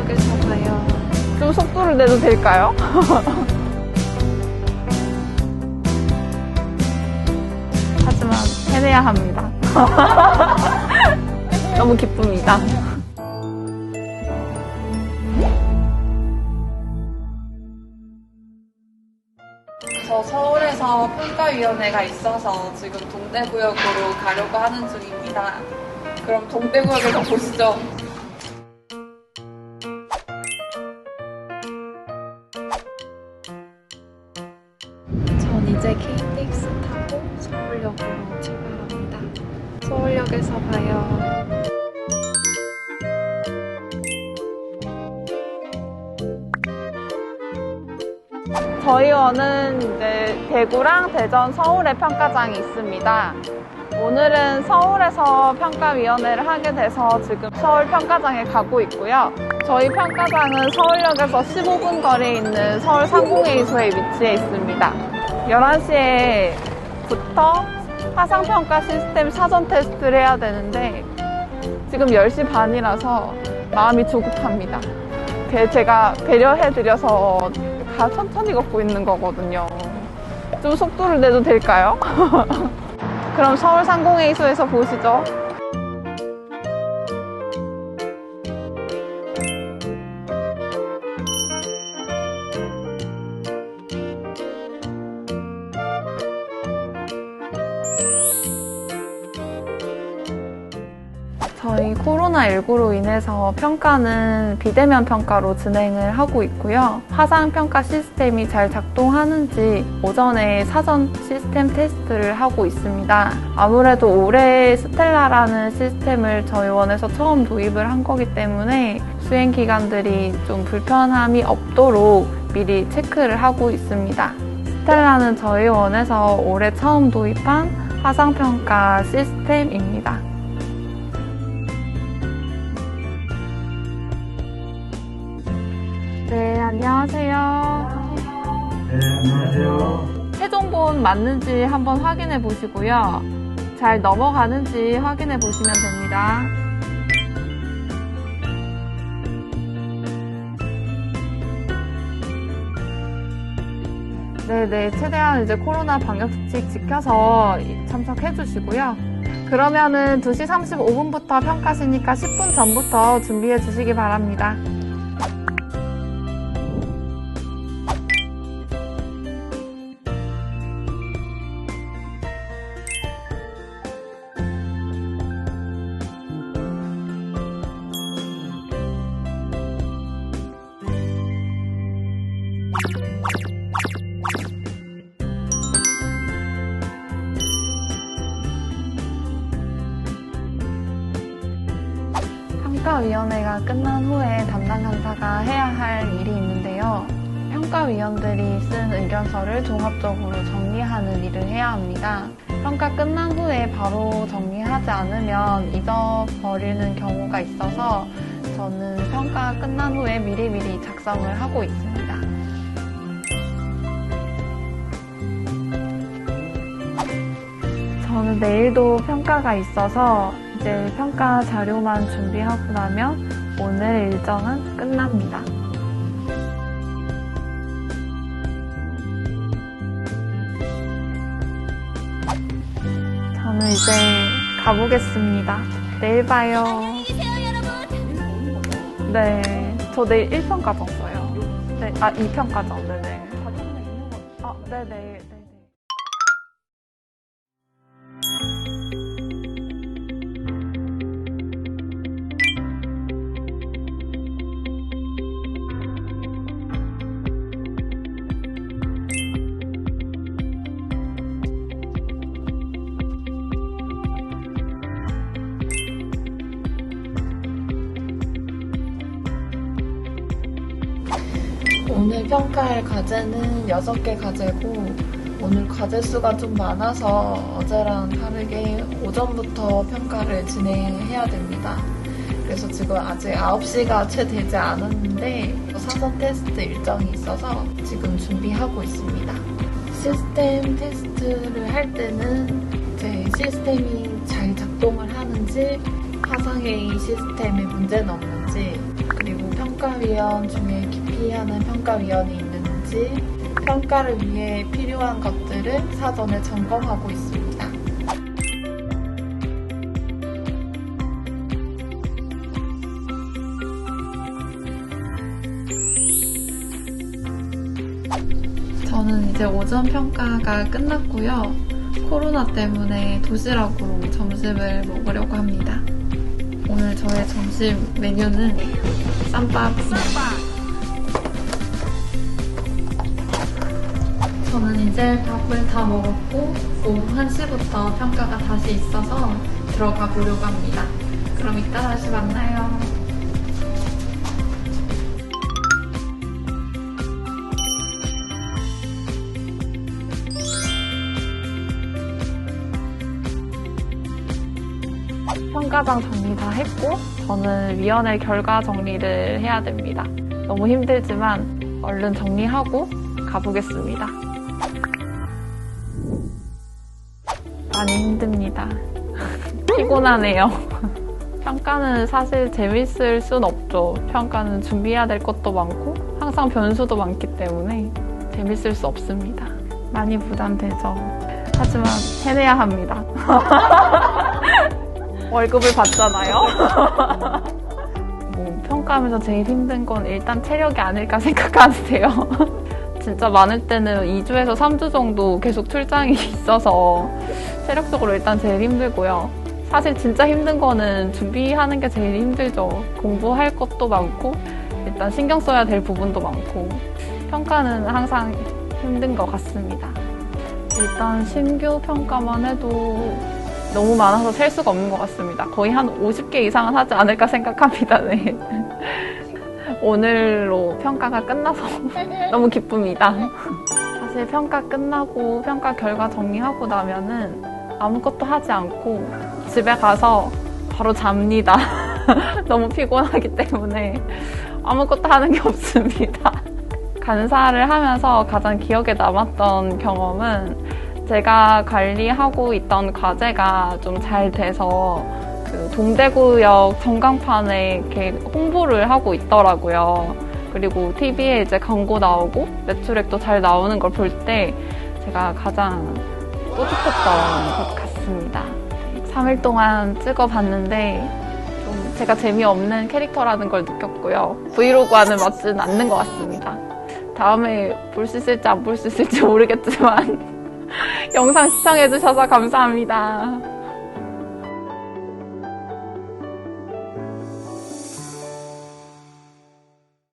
서울역에서 봐요. 좀 속도를 내도 될까요? 하지만 해내야 합니다. 너무 기쁩니다. 저 서울에서 평가위원회가 있어서 지금 동대구역으로 가려고 하는 중입니다. 그럼 동대구역에서 보시죠. 저희 원은 이제 대구랑 대전, 서울에 평가장이 있습니다. 오늘은 서울에서 평가위원회를 하게 돼서 지금 서울 평가장에 가고 있고요. 저희 평가장은 서울역에서 15분 거리에 있는 서울 상공회의소에 위치해 있습니다. 11시에부터 화상평가 시스템 사전 테스트를 해야 되는데 지금 10시 반이라서 마음이 조급합니다. 그 제가 배려해드려서 다 천천히 걷고 있는 거거든요. 좀 속도를 내도 될까요? 그럼 서울 상공회의소에서 보시죠. 코로나19로 인해서 평가는 비대면 평가로 진행을 하고 있고요. 화상 평가 시스템이 잘 작동하는지 오전에 사전 시스템 테스트를 하고 있습니다. 아무래도 올해 스텔라라는 시스템을 저희 원에서 처음 도입을 한 거기 때문에 수행 기간들이 좀 불편함이 없도록 미리 체크를 하고 있습니다. 스텔라는 저희 원에서 올해 처음 도입한 화상 평가 시스템입니다. 안녕하세요. 네, 안녕하세요. 최종본 맞는지 한번 확인해 보시고요. 잘 넘어가는지 확인해 보시면 됩니다. 네네, 최대한 이제 코로나 방역 수칙 지켜서 참석해 주시고요. 그러면은 2시 35분부터 평가시니까 10분 전부터 준비해 주시기 바랍니다. 평가위원회가 끝난 후에 담당 강사가 해야 할 일이 있는데요. 평가위원들이 쓴 의견서를 종합적으로 정리하는 일을 해야 합니다. 평가 끝난 후에 바로 정리하지 않으면 잊어버리는 경우가 있어서 저는 평가 끝난 후에 미리미리 작성을 하고 있습니다. 저는 내일도 평가가 있어서 이제 평가 자료만 준비하고 나면 오늘 일정은 끝납니다. 저는 이제 가보겠습니다. 내일 봐요. 네, 저 내일 1평 가정 써요. 네, 아, 2평 가정, 네네. 아, 네네, 네 오늘 평가할 과제는 6개 과제고 오늘 과제 수가 좀 많아서 어제랑 다르게 오전부터 평가를 진행해야 됩니다. 그래서 지금 아직 9시가 채 되지 않았는데 사전 테스트 일정이 있어서 지금 준비하고 있습니다. 시스템 테스트를 할 때는 제 시스템이 잘 작동을 하는지 화상회의 시스템에 문제는 없는지 그리고 평가 평가위원 중에 기피하는 평가위원이 있는지 평가를 위해 필요한 것들을 사전에 점검하고 있습니다. 저는 이제 오전 평가가 끝났고요. 코로나 때문에 도시락으로 점심을 먹으려고 합니다. 오늘 저의 점심 메뉴는 쌈밥입니다. 저는 이제 밥을 다 먹었고 오후 1시부터 평가가 다시 있어서 들어가 보려고 합니다. 그럼 이따 다시 만나요. 평가장 정리 다 했고 저는 위원회 결과 정리를 해야 됩니다. 너무 힘들지만 얼른 정리하고 가보겠습니다. 많이 힘듭니다. 피곤하네요. 평가는 사실 재밌을 순 없죠. 평가는 준비해야 될 것도 많고 항상 변수도 많기 때문에 재밌을 수 없습니다. 많이 부담되죠. 하지만 해내야 합니다. 월급을 받잖아요. 뭐 평가하면서 제일 힘든 건 일단 체력이 아닐까 생각하는데요. 진짜 많을 때는 2주에서 3주 정도 계속 출장이 있어서 체력적으로 일단 제일 힘들고요. 사실 진짜 힘든 거는 준비하는 게 제일 힘들죠. 공부할 것도 많고 일단 신경 써야 될 부분도 많고 평가는 항상 힘든 것 같습니다. 일단 신규 평가만 해도 너무 많아서 셀 수가 없는 것 같습니다. 거의 한 50개 이상은 하지 않을까 생각합니다. 네. 오늘로 평가가 끝나서 너무 기쁩니다. 사실 평가 끝나고 평가 결과 정리하고 나면은 아무것도 하지 않고 집에 가서 바로 잡니다. 너무 피곤하기 때문에 아무것도 하는 게 없습니다. 간사를 하면서 가장 기억에 남았던 경험은 제가 관리하고 있던 과제가 좀 잘 돼서 그 동대구역 전광판에 이렇게 홍보를 하고 있더라고요. 그리고 TV에 이제 광고 나오고 매출액도 잘 나오는 걸 볼 때 제가 가장 뿌듯했던 것 같습니다. 3일 동안 찍어봤는데 좀 제가 재미없는 캐릭터라는 걸 느꼈고요. 브이로그와는 맞지는 않는 것 같습니다. 다음에 볼 수 있을지 안 볼 수 있을지 모르겠지만 영상 시청해주셔서 감사합니다.